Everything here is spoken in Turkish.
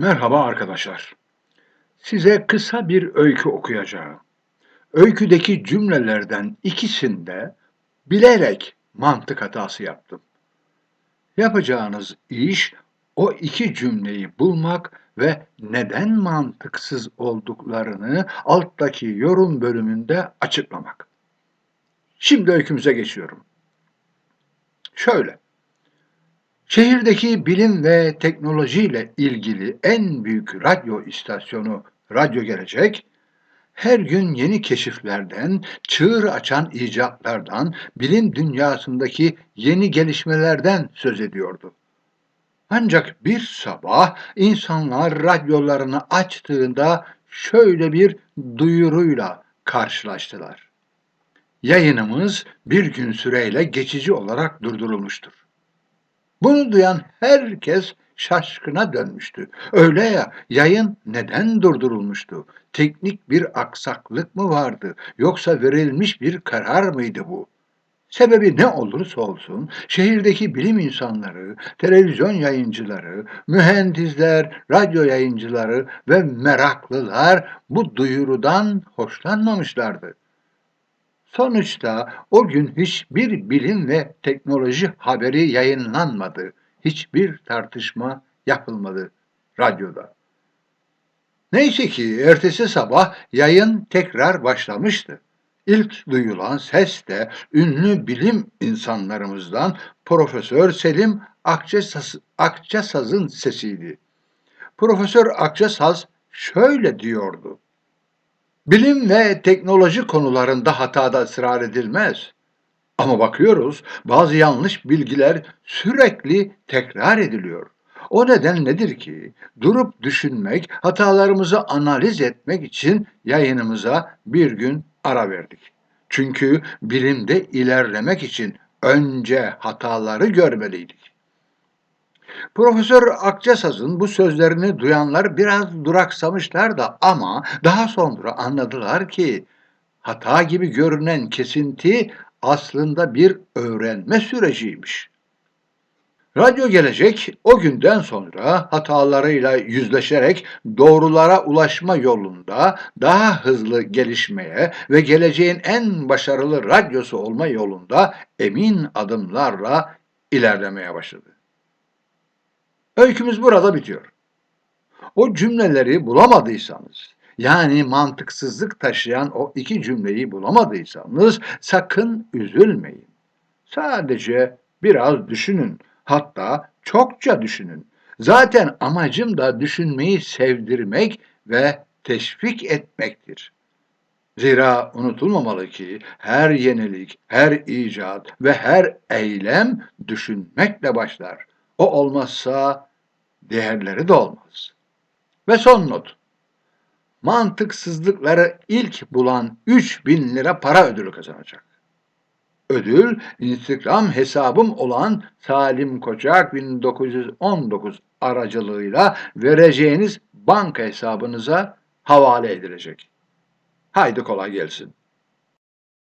Merhaba arkadaşlar. Size kısa bir öykü okuyacağım. Öyküdeki cümlelerden ikisinde bilerek mantık hatası yaptım. Yapacağınız iş o iki cümleyi bulmak ve neden mantıksız olduklarını alttaki yorum bölümünde açıklamak. Şimdi öykümüze geçiyorum. Şöyle. Şehirdeki bilim ve teknolojiyle ilgili en büyük radyo istasyonu Radyo Gelecek, her gün yeni keşiflerden, çığır açan icatlardan, bilim dünyasındaki yeni gelişmelerden söz ediyordu. Ancak bir sabah insanlar radyolarını açtığında şöyle bir duyuruyla karşılaştılar. Yayınımız bir gün süreyle geçici olarak durdurulmuştur. Bunu duyan herkes şaşkına dönmüştü. Öyle ya yayın neden durdurulmuştu? Teknik bir aksaklık mı vardı? Yoksa verilmiş bir karar mıydı bu? Sebebi ne olursa olsun şehirdeki bilim insanları, televizyon yayıncıları, mühendisler, radyo yayıncıları ve meraklılar bu duyurudan hoşlanmamışlardı. Sonuçta o gün hiçbir bilim ve teknoloji haberi yayınlanmadı. Hiçbir tartışma yapılmadı radyoda. Neyse ki ertesi sabah yayın tekrar başlamıştı. İlk duyulan ses de ünlü bilim insanlarımızdan Profesör Selim Akçasaz, Akçasaz'ın sesiydi. Profesör Akçasaz şöyle diyordu. Bilim ve teknoloji konularında hatada ısrar edilmez. Ama bakıyoruz bazı yanlış bilgiler sürekli tekrar ediliyor. O neden nedir ki? Durup düşünmek, hatalarımızı analiz etmek için yayınımıza bir gün ara verdik. Çünkü bilimde ilerlemek için önce hataları görmeliydik. Profesör Akçasaz'ın bu sözlerini duyanlar biraz duraksamışlar da ama daha sonra anladılar ki hata gibi görünen kesinti aslında bir öğrenme süreciymiş. Radyo Gelecek o günden sonra hatalarıyla yüzleşerek doğrulara ulaşma yolunda daha hızlı gelişmeye ve geleceğin en başarılı radyosu olma yolunda emin adımlarla ilerlemeye başladı. Öykümüz burada bitiyor. O cümleleri bulamadıysanız, yani mantıksızlık taşıyan o iki cümleyi bulamadıysanız sakın üzülmeyin. Sadece biraz düşünün. Hatta çokça düşünün. Zaten amacım da düşünmeyi sevdirmek ve teşvik etmektir. Zira unutulmamalı ki her yenilik, her icat ve her eylem düşünmekle başlar. O olmazsa değerleri de olmaz. Ve son not. Mantıksızlıkları ilk bulan 3000 lira para ödülü kazanacak. Ödül Instagram hesabım olan Salim Koçak 1919 aracılığıyla vereceğiniz banka hesabınıza havale edilecek. Haydi kolay gelsin.